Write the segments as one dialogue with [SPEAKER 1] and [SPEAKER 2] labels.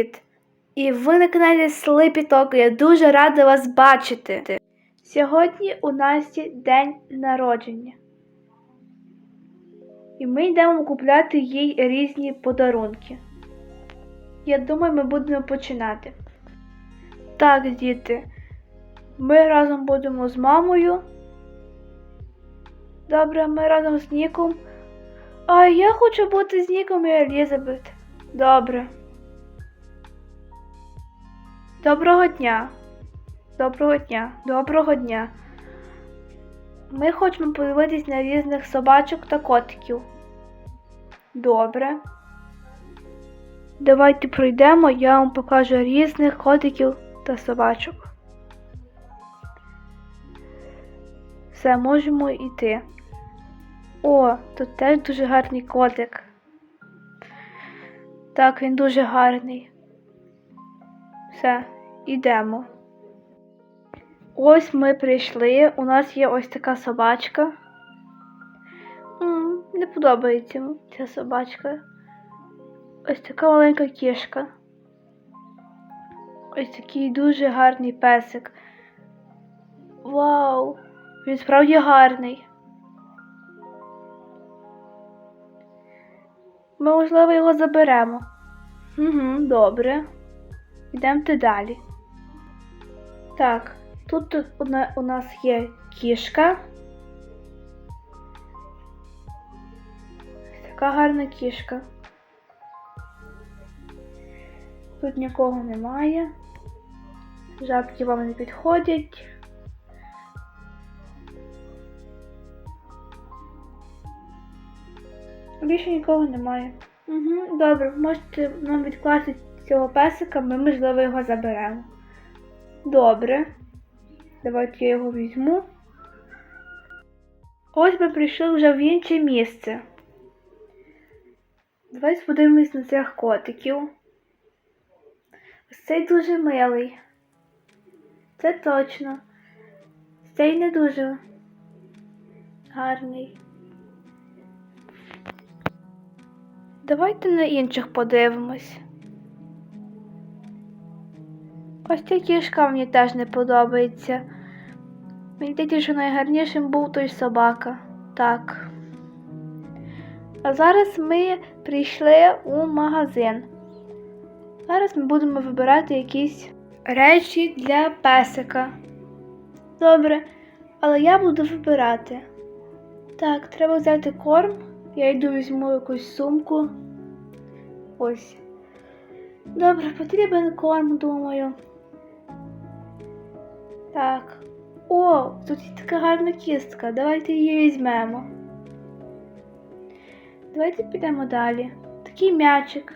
[SPEAKER 1] привіт! І ви на каналі Talk. Я дуже рада вас бачити. Сьогодні у Насті день народження. І ми йдемо купляти їй різні подарунки. Я думаю, ми будемо починати. Так, діти, ми разом будемо з мамою. Добре, ми разом з Ніком. А я хочу бути з Ніком і Елізабет. Добре. Доброго дня. Доброго дня. Доброго дня. Ми хочемо подивитись на різних собачок та котиків. Добре. Давайте пройдемо, я вам покажу різних котиків та собачок. Все, можемо йти. О, тут теж дуже гарний котик. Так, він дуже гарний. Все, йдемо. Ось ми прийшли. У нас є ось така собачка. М, не подобається ця собачка. Ось така маленька кішка. Ось такий дуже гарний песик. Вау! Він справді гарний. Ми, можливо, його заберемо. Угу, добре. Йдемте далі. Так, тут у нас є кішка. Така гарна кішка. Тут нікого немає. Жабки вам не підходять. Більше нікого немає. Угу, добре, можете нам відкласти цього песика, ми, можливо, його заберемо. Добре. Давайте я його візьму. Ось ми прийшли вже в інше місце. Давайте подивимось на цих котиків. Ось цей дуже милий. Це точно. Цей не дуже гарний. Давайте на інших подивимось. Ось ця кішка мені теж не подобається. Мені здається, що найгарнішим був той собака. Так. А зараз ми прийшли у магазин. Зараз ми будемо вибирати якісь речі для песика. Добре, але я буду вибирати. Так, треба взяти корм. Я йду візьму якусь сумку. Ось. Добре, потрібен корм, думаю. Так. О, тут є така гарна кістка. Давайте її візьмемо. Давайте підемо далі. Такий м'ячик.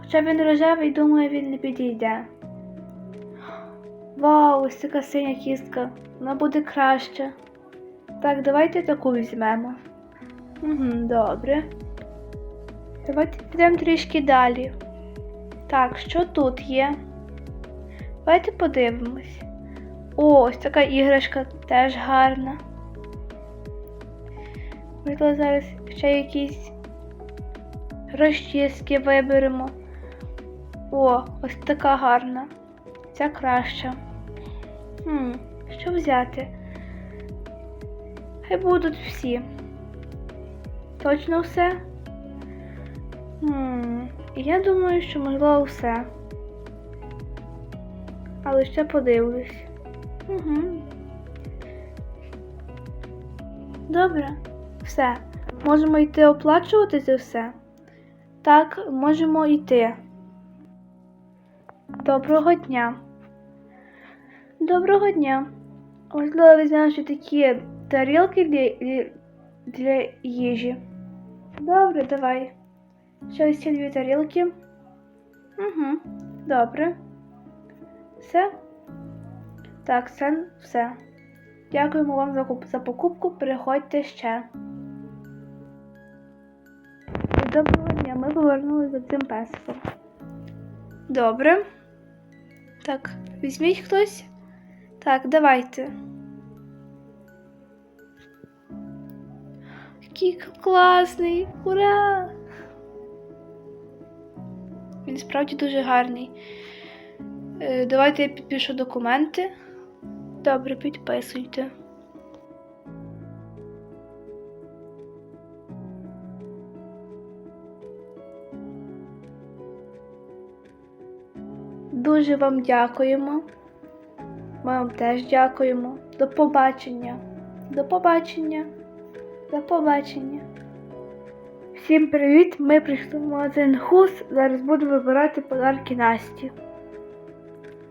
[SPEAKER 1] Хоча він рожевий, думаю, він не підійде. Вау, ось така синя кістка. Вона буде краще. Так, давайте таку візьмемо. Угу, добре. Давайте підемо трішки далі. Так, що тут є? Давайте подивимось. О, ось така іграшка теж гарна. Можливо, зараз ще якісь розчіски виберемо. О, ось така гарна. Ця краща. Хм, що взяти? Хай будуть всі. Точно все? Хм, я думаю, що можливо все. Але ще подивлюсь. Угу. Добре, все. Можемо йти оплачувати це все? Так, можемо йти. Доброго дня. Доброго дня. Можливо, візьмемо ще такі тарілки для, для їжі. Добре, давай. Ще ці дві тарілки. Угу, добре. Все? Так, це все. Дякуємо вам за, за покупку. Приходьте ще. Доброго дня, ми повернулися за цим песиком. Добре. Так, візьміть хтось. Так, давайте. Який класний! Ура! Він справді дуже гарний. Е, давайте я підпишу документи. Добре, підписуйте. Дуже вам дякуємо. Ми вам теж дякуємо. До побачення. До побачення. До побачення. Всім привіт! Ми прийшли в магазин Хус. Зараз буду вибирати подарки Насті.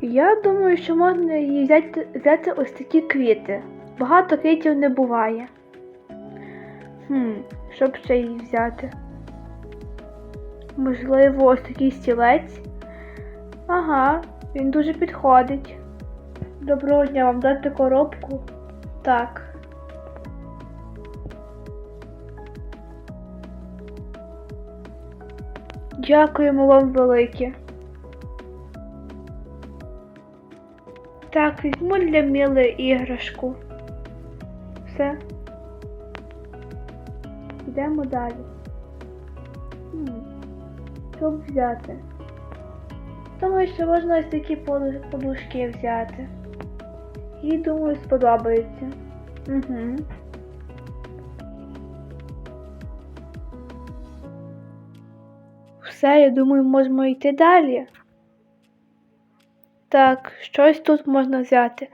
[SPEAKER 1] Я думаю, що можна їй взяти, взяти ось такі квіти. Багато квітів не буває. Хм, щоб ще їй взяти? Можливо, ось такий стілець. Ага, він дуже підходить. Доброго дня, вам дати коробку? Так. Дякуємо вам велике. Так, візьму для Міли іграшку. Все. Йдемо далі. Щоб взяти. Думаю, що можна ось такі поду- подушки взяти. Їй, думаю, сподобається. Угу. Все, я думаю, можемо йти далі. Так, щось тут можна взяти.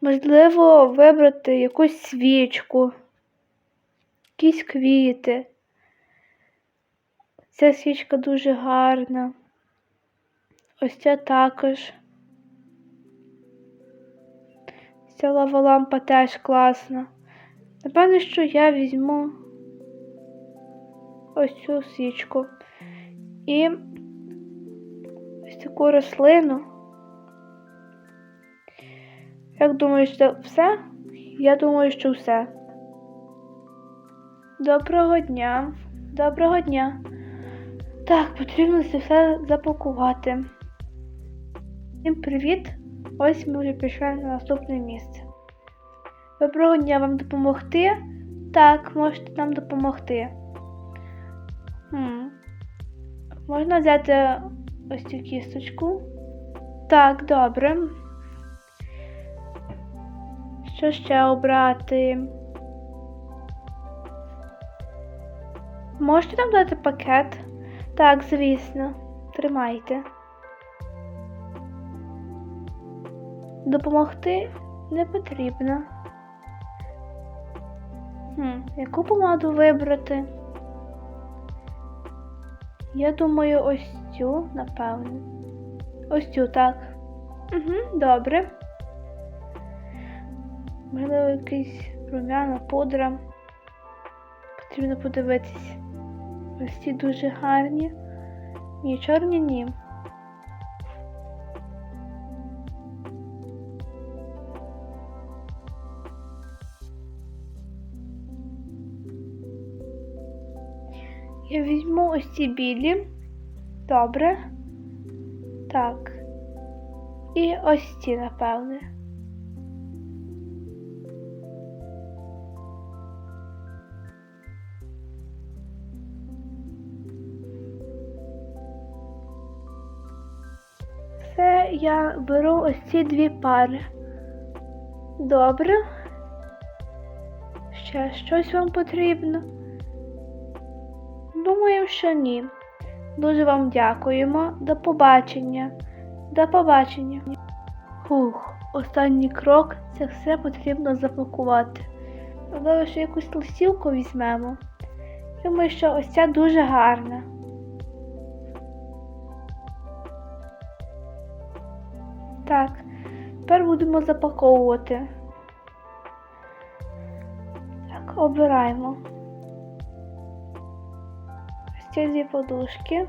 [SPEAKER 1] Можливо, вибрати якусь свічку, якісь квіти. Ця свічка дуже гарна. Ось ця також. Ця лава лампа теж класна. Напевно, що я візьму ось цю свічку. І ось таку рослину. Як думаєш, це все? Я думаю, що все. Доброго дня. Доброго дня. Так, потрібно це все запакувати. Всім привіт! Ось ми вже пішли на наступне місце. Доброго дня вам допомогти? Так, можете нам допомогти. Хм. Можна взяти ось цю кісточку? Так, добре. Що ще обрати? Можете нам дати пакет? Так, звісно. Тримайте. Допомогти не потрібно. Хм, яку помаду вибрати? Я думаю, ось цю, напевно. Ось цю, так. Угу, добре. Можливо, якийсь рум'яна пудра. Потрібно подивитись. Ось ці дуже гарні. Ні, чорні ні. Я візьму ось ці білі. Добре. Так. І ось ці, напевне. Все, я беру ось ці дві пари. Добре. Ще щось вам потрібно? Думаю, що ні. Дуже вам дякуємо. До побачення. До побачення. Хух, останній крок це все потрібно запакувати. Можливо, ще якусь листівку візьмемо. Думаю, що ось ця дуже гарна. Так, тепер будемо запаковувати. Так, обираємо. Ось ці дві подушки.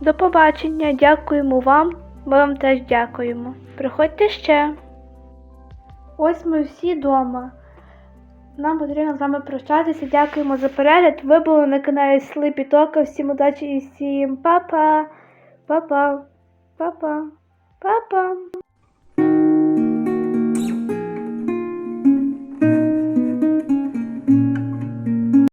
[SPEAKER 1] До побачення, дякуємо вам. Ми вам теж дякуємо. Приходьте ще. Ось ми всі вдома. Нам потрібно з вами прощатися. Дякуємо за перегляд. Ви були на каналі Слипі Тока. Всім удачі і всім па-па. Па-па. Па-па. Па-па.